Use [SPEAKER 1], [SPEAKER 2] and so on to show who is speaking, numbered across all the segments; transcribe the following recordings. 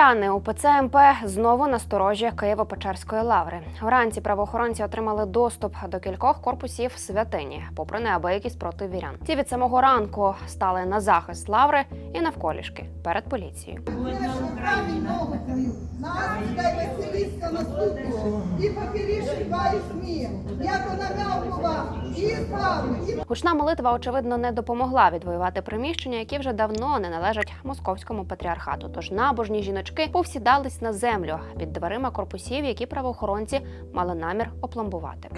[SPEAKER 1] Віряни УПЦ МП знову на сторожі Києво-Печерської лаври. Вранці правоохоронці отримали доступ до кількох корпусів святині, попри неабиякість проти вірян. Ті від самого ранку стали на захист лаври і навколішки перед поліцією.
[SPEAKER 2] Нас і поперіший смі. Як вона
[SPEAKER 1] Гучна молитва, очевидно, не допомогла відвоювати приміщення, які вже давно не належать московському патріархату. Тож набожні жіночки повсідались на землю під дверима корпусів, які правоохоронці мали намір опломбувати.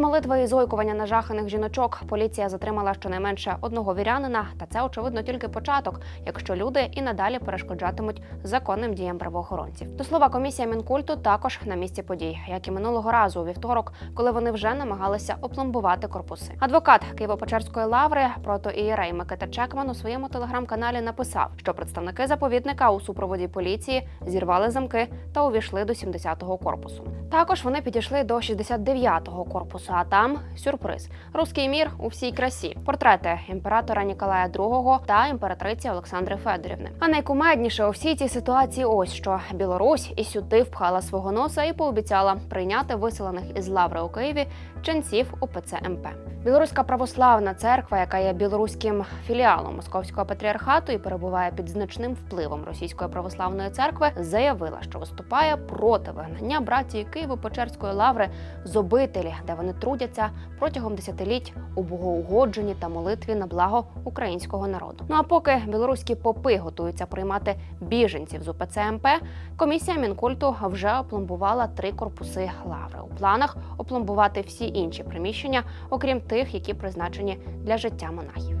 [SPEAKER 1] Під молитвою і зойкування нажаханих жіночок поліція затримала щонайменше одного вірянина, та це очевидно тільки початок, якщо люди і надалі перешкоджатимуть законним діям правоохоронців. До слова, комісія мінкульту також на місці подій, як і минулого разу у вівторок, коли вони вже намагалися опломбувати корпуси. Адвокат Києво-Печерської лаври протоієрей Микита Чекман у своєму телеграм-каналі написав, що представники заповідника у супроводі поліції зірвали замки та увійшли до 70-го корпусу. Також вони підійшли до 69-го корпусу, а там сюрприз: руський мір у всій красі, портрети імператора Ніколая II та імператриці Олександри Федорівни. А найкумедніше у всій цій ситуації ось що Білорусь і сюди впхала свого носа і пообіцяла прийняти виселених із лаври у Києві ченців УПЦ МП. Білоруська православна церква, яка є білоруським філіалом московського патріархату і перебуває під значним впливом російської православної церкви, заявила, що виступає проти вигнання братії Києво-Печерської лаври з обителі, де вони трудяться протягом десятиліть у богоугодженні та молитві на благо українського народу. Ну а поки білоруські попи готуються приймати біженців з УПЦ МП, комісія мінкульту вже опломбувала три корпуси лаври. У планах опломбувати всі інші приміщення, окрім тих, які призначені для життя монахів.